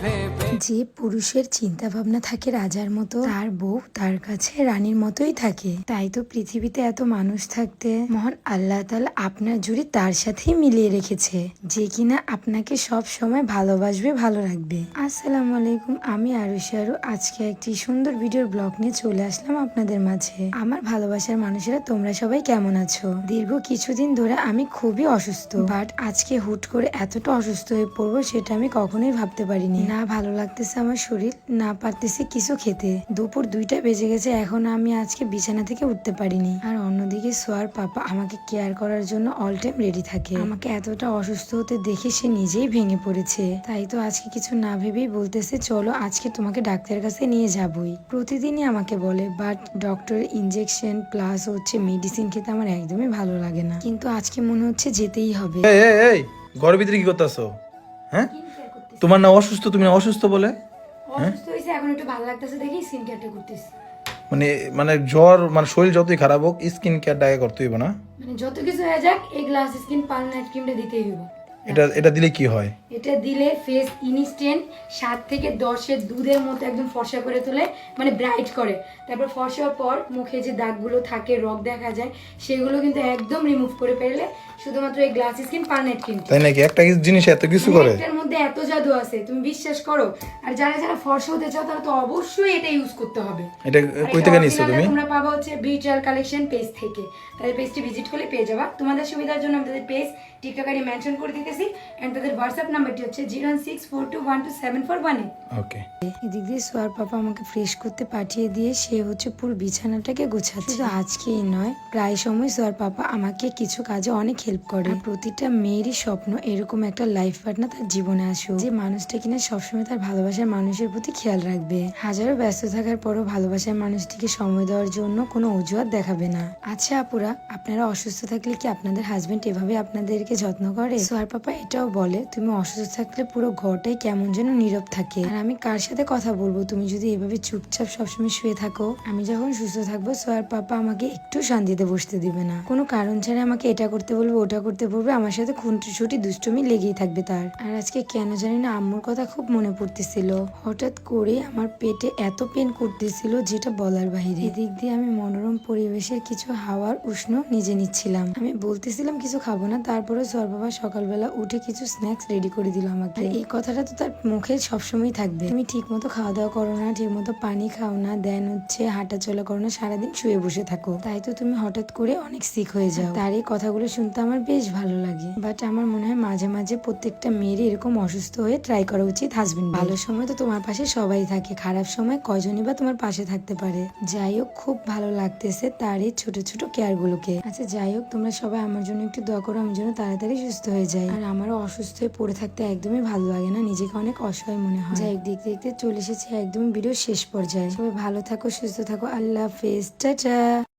paper. যে পুরুষের চিন্তা ভাবনা থাকে রাজার মতো, তার বউ তার কাছে রানীর মতোই থাকে। তাই তো পৃথিবীতে এত মানুষ থাকতে মহান আল্লাহ তাআলা আপনার জুড়ি তার সাথেই মিলিয়ে রেখেছে, যে কিনা আপনাকে সব সময় ভালোবাসবে, ভালো রাখবে। আসসালামু আলাইকুম, আমি আরুষি আরু। আজকে একটি সুন্দর ভিডিওর ব্লগ নিয়ে চলে আসলাম আপনাদের মাঝে। আমার ভালোবাসার মানুষেরা, তোমরা সবাই কেমন আছো? দীর্ঘ কিছুদিন ধরে আমি খুবই অসুস্থ, বাট আজকে হুট করে এতটা অসুস্থ হয়ে পড়ব, সেটা আমি কখনোই ভাবতে পারিনি। না ভালো লাগতেছে আমার শরীর, না পারতেছি কিছু খেতে। দুপুর দুইটা বেজে গেছে, এখন আমি আজকে বিছানা থেকে উঠতে পারিনি। আর অন্যদিকে সোয়ার পাপা আমাকে কেয়ার করার জন্য অল টাইম রেডি থাকে। আমাকে এতটা অসুস্থ হতে দেখে সে নিজেই ভেঙে পড়েছে। তাই তো আজকে কিছু না ভেবেই বলতেছে, চলো আজকে তোমাকে ডাক্তারের কাছে নিয়ে যাবই। প্রতিদিনই আমাকে বলে, বাট ডক্টরের ইনজেকশন প্লাস হচ্ছে মেডিসিন খেতে আমার একদমই ভালো লাগে না। কিন্তু আজকে মনে হচ্ছে যেতেই হবে। ঘরের ভিতরে কি করতেছো? হ্যাঁ? তোমার না অসুস্থ তুমি না অসুস্থ বলে? অসুস্থ হয়েছে এখন একটু ভালো লাগতেছে দেখি স্কিন কেয়ারটা করতেছি। মানে মানে জ্বর মানে শরীর যতই খারাপ হোক স্কিন কেয়ারটা আগে করতে হইব না? মানে যত কিছু হয়ে যাক এই গ্লাস স্কিন ক্রিমটা দিতেই হইব। এটা এটা দিলে কি হয়? এটা দিলে ফেস ইনস্ট্যান্ট সাত থেকে দশের দুধের মতো একদম ফর্সা করে তোলে মানে ব্রাইট করে। তারপর ফর্সা হওয়ার পর মুখে যে দাগগুলো থাকে রগ দেখা যায় সেগুলো কিন্তু একদম রিমুভ করে ফেললে শুধুমাত্র এই গ্লাস স্কিন ক্রিমটা তাই নাকি? একটা জিনিস এত কিছু করে? এটার মধ্যে এত জাদু আছে তুমি বিশ্বাস করো? আর যারা যারা ফর্সা হতে চাও তারা তো অবশ্যই এটা ইউজ করতে হবে। এটা কই থেকে original তুমি? তোমরা পাবা হচ্ছে বিটার কালেকশন পেজ থেকে। তাদের পেজটি ভিজিট করলে পেয়ে যাবা। তোমাদের সুবিধার জন্য আমাদের পেজ টিকটকারে মেনশন করে এন্ড তাদের হোয়াটসঅ্যাপ নাম্বারটি হচ্ছে zero six four two one two seven four one eight okay এদিক দিয়ে সোয়ার পাপা আমাকে ফ্রেশ করতে পাঠিয়ে দিয়ে সে হচ্ছে পুরো বিছানাটাকে গোছাচ্ছে। শুধু আজকেই নয় প্রায় সময় সোয়ার পাপা আমাকে কিছু কাজে অনেক হেল্প করে। প্রতিটা মেয়েরই স্বপ্ন এরকম একটা লাইফ পার্টনার তার জীবনে আসুক। যে মানুষটা কিনা সবসময় তার ভালোবাসার মানুষের প্রতি খেয়াল রাখবে। হাজারো ব্যস্ত থাকার পরও ভালোবাসার মানুষটিকে সময় দেওয়ার জন্য কোনো অজুহাত দেখাবে না। আচ্ছা আপুরা আপনারা অসুস্থ থাকলে কি আপনাদের হাজবেন্ড এভাবে আপনাদেরকে যত্ন করে? সোয়ার পাপা এটাও বলে, তুমি অসুস্থ থাকলে পুরো ঘরটাই কেমন যেন নীরব থাকে। আর আমি কার সাথে কথা বলব? তুমি যদি এভাবে চুপচাপ সবসময় শুয়ে থাকো, আমি যখন সুস্থ থাকব সোয়ার পাপা আমাকে একটু শান্তিতে বসতে দিবে না। কোনো কারণ ছাড়া আমাকে এটা করতে বলবে, ওটা করতে বলবে, আমার সাথে খুনটি দুষ্টুমি লেগেই থাকবে তার। আর আজকে কেন জানি না আম্মুর কথা খুব মনে পড়তেছিল। হঠাৎ করে আমার পেটে এত পেন করতেছিল যেটা বলার বাইরে এদিক দিয়ে আমি মনোরম পরিবেশের কিছু হাওয়ার উষ্ণ নিজে নিচ্ছিলাম। আমি বলতেছিলাম, কিছু খাব না। তারপরে সর বাবা সকালবেলা উঠে কিছু স্ন্যাক্স রেডি করে দিল আমাকে। এই কথাটা তো তার মুখে সবসময় থাকবে। তুমি ঠিক মতো খাওয়া দাওয়া করো না ঠিক মতো পানি খাও না দেন হচ্ছে হাঁটা চলা করো না সারাদিন শুয়ে বসে থাকো। তাই তো তুমি হঠাৎ করে অনেক সিক হয়ে যাও। তার এই কথাগুলো শুনতে আমার বেশ ভালো লাগে। বাট আমার মনে হয় মাঝে মাঝে প্রত্যেকটা মেয়েরই এরকম অসুস্থ হয়ে ট্রাই করা উচিত হাজবেন্ড ভালো সময় তো তোমার পাশে সবাই থাকে খারাপ সময় কয়জনই বা তোমার পাশে থাকতে পারে। যাই হোক খুব ভালো লাগতেছে তার এই ছোট ছোট কেয়ার গুলোকে। আচ্ছা যাই হোক তোমরা সবাই আমার জন্য একটু দোয়া করো আমি যেন তাড়াতাড়ি সুস্থ হয়ে যাই। আর আমারও অসুস্থ হয়ে পড়ে থাকতে একদমই ভালো লাগে না। নিজেকে অনেক অসহায় মনে হয়। যাই দেখতে দেখতে চলে এসেছে একদমই ভিডিও শেষ পর্যায়ে। সবাই ভালো থাকো, সুস্থ থাকো। আল্লাহ হাফেজ। টাটা।